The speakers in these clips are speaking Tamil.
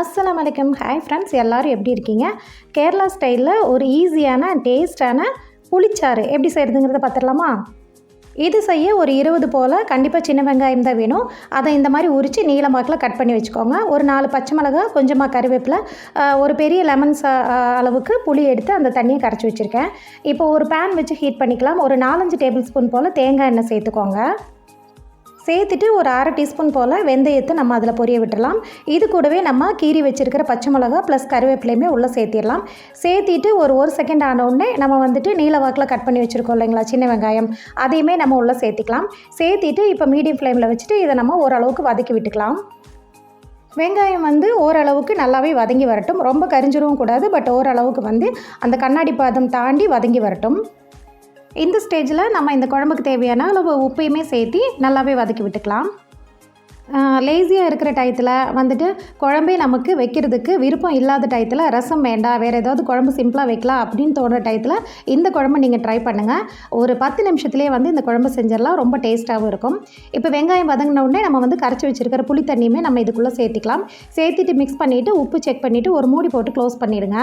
அஸ்லாம் வலைக்கம் ஹாய் ஃப்ரெண்ட்ஸ் எல்லோரும் எப்படி இருக்கீங்க? கேரளா ஸ்டைலில் ஒரு ஈஸியான டேஸ்டான புளிச்சாறு எப்படி செய்கிறதுங்கிறத பார்த்துடலாமா? இது செய்ய ஒரு இருபது போல் கண்டிப்பாக சின்ன வெங்காயம் தான் வேணும். அதை இந்த மாதிரி உரித்து நீளமாக்கில் கட் பண்ணி வச்சுக்கோங்க. ஒரு நாலு பச்சை மிளகா கொஞ்சமாக கருவேப்பிலை ஒரு பெரிய லெமன் அளவுக்கு புளி எடுத்து அந்த தண்ணியை கரைச்சி வச்சுருக்கேன். இப்போ ஒரு பேன் வச்சு ஹீட் பண்ணிக்கலாம். ஒரு நாலஞ்சு டேபிள் ஸ்பூன் போல் தேங்காய் எண்ணெய் சேர்த்துக்கோங்க. சேர்த்துட்டு ஒரு அரை டீஸ்பூன் போல் வெந்தயத்தை நம்ம அதில் பொரிய விட்டுடலாம். இது கூடவே நம்ம கீறி வச்சுருக்கிற பச்சை மிளகா ப்ளஸ் கருவேப்பிலையுமே உள்ளே சேர்த்திடலாம். சேர்த்திட்டு ஒரு ஒரு செகண்ட் ஆனவுடனே நம்ம வந்துட்டு நீல வாக்கில் கட் பண்ணி வச்சுருக்கோம் இல்லைங்களா சின்ன வெங்காயம். அதையுமே நம்ம உள்ளே சேர்த்திக்கலாம். சேர்த்திட்டு இப்போ மீடியம் ஃப்ளேமில் வச்சுட்டு இதை நம்ம ஓரளவுக்கு வதக்கி விட்டுக்கலாம். வெங்காயம் வந்து ஓரளவுக்கு நல்லாவே வதங்கி வரட்டும். ரொம்ப கரிஞ்சிடவும் கூடாது பட் ஓரளவுக்கு வந்து அந்த கண்ணாடி பாதம் தாண்டி வதங்கி வரட்டும். இந்த ஸ்டேஜில் நம்ம இந்த குழம்புக்கு தேவையான அளவு உப்பையுமே சேர்த்து நல்லாவே வதக்கி விட்டுக்கலாம். லேசியாக இருக்கிற டயத்தில் வந்துட்டு குழம்பே நமக்கு வைக்கிறதுக்கு விருப்பம் இல்லாத டயத்தில் ரசம் வேண்டாம் வேறு ஏதாவது குழம்பு சிம்பிளாக வைக்கலாம் அப்படின்னு தோணுற டயத்தில் இந்த குழம்பு நீங்கள் ட்ரை பண்ணுங்கள் ஒரு பத்து நிமிஷத்துலேயே வந்து இந்த குழம்பு செஞ்சிடலாம் ரொம்ப டேஸ்ட்டாகவும் இருக்கும். இப்போ வெங்காயம் வதங்கின உடனே நம்ம வந்து கரைச்சி வச்சுருக்கிற புளி தண்ணியுமே நம்ம இதுக்குள்ளே சேர்த்திக்கலாம். சேர்த்திட்டு மிக்ஸ் பண்ணிவிட்டு உப்பு செக் பண்ணிவிட்டு ஒரு மூடி போட்டு க்ளோஸ் பண்ணிடுங்க.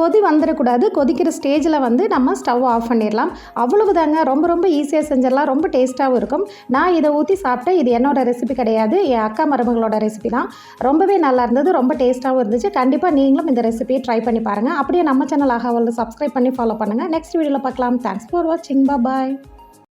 கொதி வந்துடக்கூடாது கொதிக்கிற ஸ்டேஜில் வந்து நம்ம ஸ்டவ் ஆஃப் பண்ணிடலாம் அவ்வளவுதாங்க. ரொம்ப ரொம்ப ஈஸியாக செஞ்சிடலாம் ரொம்ப டேஸ்ட்டாகவும் இருக்கும். நான் இதை ஊற்றி சாப்பிட்டேன். இது என்னோட ரெசிபி கிடையாது. என் அக்கா மருமகளோட ரெசிபி தான். ரொம்பவே நல்லா இருந்தது. ரொம்ப டேஸ்ட்டாகவும் இருந்துச்சு. கண்டிப்பாக நீங்களும் இந்த ரெசிபியை ட்ரை பண்ணி பாருங்கள் அப்படியே நம்ம சேனல் ஆகாவில் சப்ஸ்கிரைப் பண்ணி ஃபாலோ பண்ணுங்கள் நெக்ஸ்ட் வீடியோவில் பார்க்கலாம். தேங்க்ஸ் ஃபார் வாட்சிங் பாய்